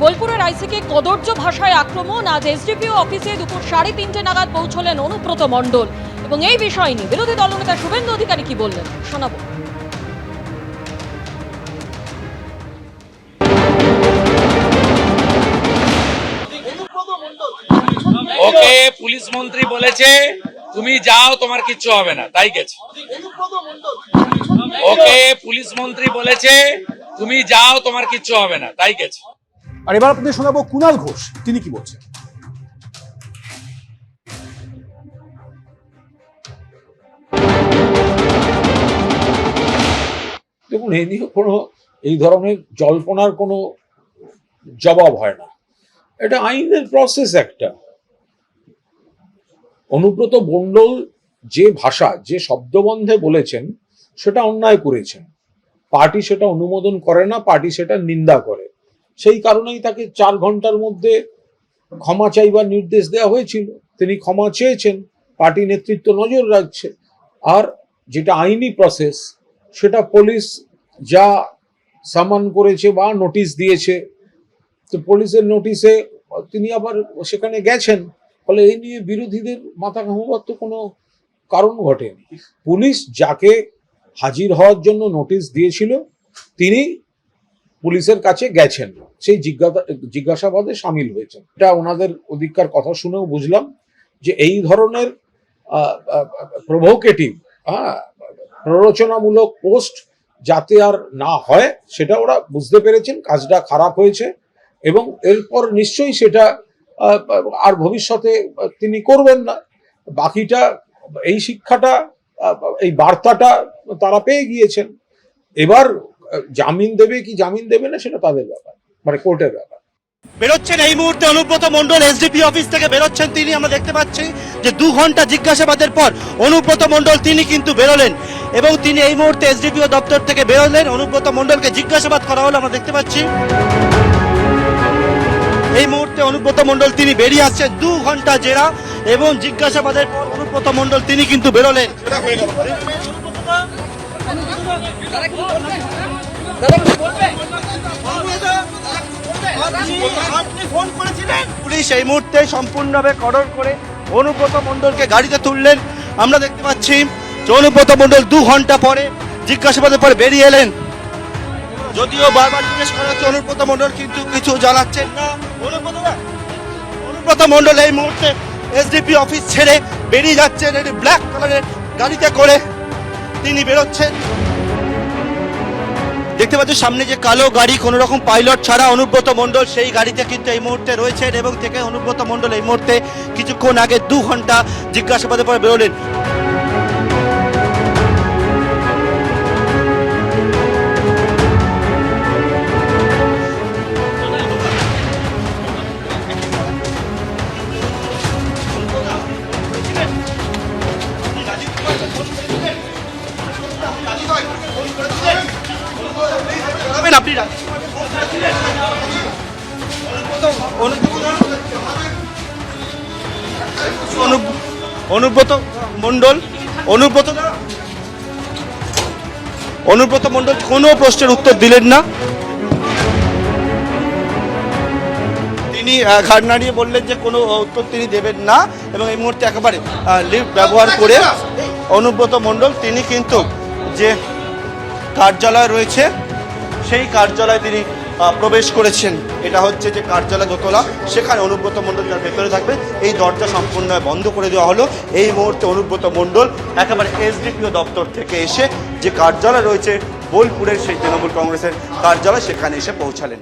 বোলপুরের আইসিকে কদর্য ভাষায় আক্রমণ, আজ এসডিপিও অফিসে দুপুর সাড়ে তিনটে নাগাদ পৌঁছলেন অনুব্রত মণ্ডল। এবং এই বিষয় নিয়ে বিরোধী দলনেতা শুভেন্দু অধিকারী কি বললেন, শোনাবো। ওকে, পুলিশ মন্ত্রী বলেছে, তুমি যাও, তোমার কিচ্ছু হবে না, তাই গেছে। ওকে, পুলিশ মন্ত্রী বলেছে, তুমি যাও, তোমার কিচ্ছু হবে না, তাই গেছে। আর এবার আপনাদের শোনাবো কুণাল ঘোষ, তিনি কি বলছেন? দেখুন এই নিয়ে কোনো এই ধরনের জল্পনার কোনো জবাব হয় না। এটা আইনের প্রসেস একটা। অনুব্রত মণ্ডল যে ভাষা, যে শব্দবন্ধে বলেছেন, সেটা অন্যায় করেছেন। পার্টি সেটা অনুমোদন করে না, পার্টি সেটা নিন্দা করে। সেই কারণেই তাকে চার ঘণ্টার মধ্যে ক্ষমা চাইবার নির্দেশ দেওয়া হয়েছিল। তিনি ক্ষমা চেয়েছেন, পার্টি নেতৃত্ব নজর রাখছে। আর যেটা আইনি প্রসেস সেটা পুলিশ যা সামান করেছে বা নোটিশ দিয়েছে, তো পুলিশের নোটিশে তিনি আবার সেখানে গেছেন। ফলে এই নিয়ে বিরোধীদের মাথা ঘামাবার তো কোনো কারণ ঘটেনি। পুলিশ যাকে হাজির হওয়ার জন্য নোটিশ দিয়েছিল, তিনি পুলিশের কাছে গেছেন। সেই জিজ্ঞাসা, জিজ্ঞাসাবাদে সামিল হয়েছেন। এটা ওনাদের অধিকার কথা শুনেও বুঝলাম যে এই ধরনের প্রভোকেটিভ হ্যাঁ প্ররোচনামূলক পোস্ট যাতে আর না হয়, সেটা ওরা বুঝতে পেরেছেন, কাজটা খারাপ হয়েছে এবং এরপর নিশ্চয়ই সেটা আর ভবিষ্যতে তিনি করবেন না। বাকিটা, এই শিক্ষাটা এই বার্তাটা তারা পেয়ে গিয়েছেন। এবার জামিন দেবে কি জামিন দেবে না সেটা তাদের ব্যাপার মানে কোর্টের ব্যাপার। বেরোচ্ছেন এই মুহূর্তে অনুব্রত মণ্ডল এসডিপি অফিস থেকে বেরোচ্ছেন তিনি আমরা দেখতে পাচ্ছি যে দু ঘণ্টা জিজ্ঞাসাবাদের পর অনুব্রত মণ্ডল তিনি কিন্তু বেরোলেন এবং তিনি এই মুহূর্তে এসডিপিও দপ্তর থেকে বেরোলেন। অনুব্রত মন্ডলকে জিজ্ঞাসাবাদ করা হলো আমরা দেখতে পাচ্ছি। এই মুহূর্তে অনুব্রত মন্ডল তিনি বেরিয়ে আসছেন দু ঘণ্টা জেরা এবং জিজ্ঞাসাবাদের পর অনুব্রত মণ্ডল তিনি কিন্তু বেরোলেন। পুলিশ এই মুহূর্তে সম্পূর্ণভাবে কর্ডর করে অনুব্রত মণ্ডলকে গাড়িতে তুললেন। আমরা দেখতে পাচ্ছি, অনুব্রত মণ্ডল দু ঘণ্টা পরে জিজ্ঞাসাবাদের পরে বেরিয়ে এলেন। যদিও বারবার জিজ্ঞেস করা হচ্ছে, অনুব্রত মণ্ডল কিন্তু কিছু জানাচ্ছেন না। অনুব্রত মণ্ডল এই মুহূর্তে এসডিপি অফিস ছেড়ে বেরিয়ে যাচ্ছেন। একটি ব্ল্যাক কালারের গাড়িতে করে তিনি বেরোচ্ছেন। দেখতে পাচ্ছ সামনে যে কালো গাড়ি, কোনো রকম পাইলট ছাড়া অনুব্রত মন্ডল সেই গাড়িতে কিন্তু এই মুহূর্তে রয়েছেন এবং থেকে অনুব্রত মন্ডল এই মুহূর্তে কিছুক্ষণ আগে দু ঘণ্টা জিজ্ঞাসাবাদের পর বেরোলেন। আপনি। অনুব্রত মণ্ডল, অনুব্রত অনুব্রত মণ্ডল কোনো প্রশ্নের উত্তর দিলেন না। তিনি ঘাড় নাড়িয়ে বললেন যে কোনো উত্তর তিনি দেবেন না এবং এই মুহূর্তে একেবারে লিফট ব্যবহার করে অনুব্রত মণ্ডল, তিনি কিন্তু যে কার্যালয় রয়েছে সেই কার্যালয়ে তিনি প্রবেশ করেছেন। এটা হচ্ছে যে কার্যালয় দোতলা, সেখানে অনুব্রত মণ্ডল যার ভেতরে থাকবে। এই দরজা সম্পূর্ণ বন্ধ করে দেওয়া হলো। এই মুহূর্তে অনুব্রত মণ্ডল একেবারে এসডিপিও দপ্তর থেকে এসে যে কার্যালয় রয়েছে, বোলপুরের সেই তৃণমূল কংগ্রেসের কার্যালয়, সেখানে এসে পৌঁছালেন।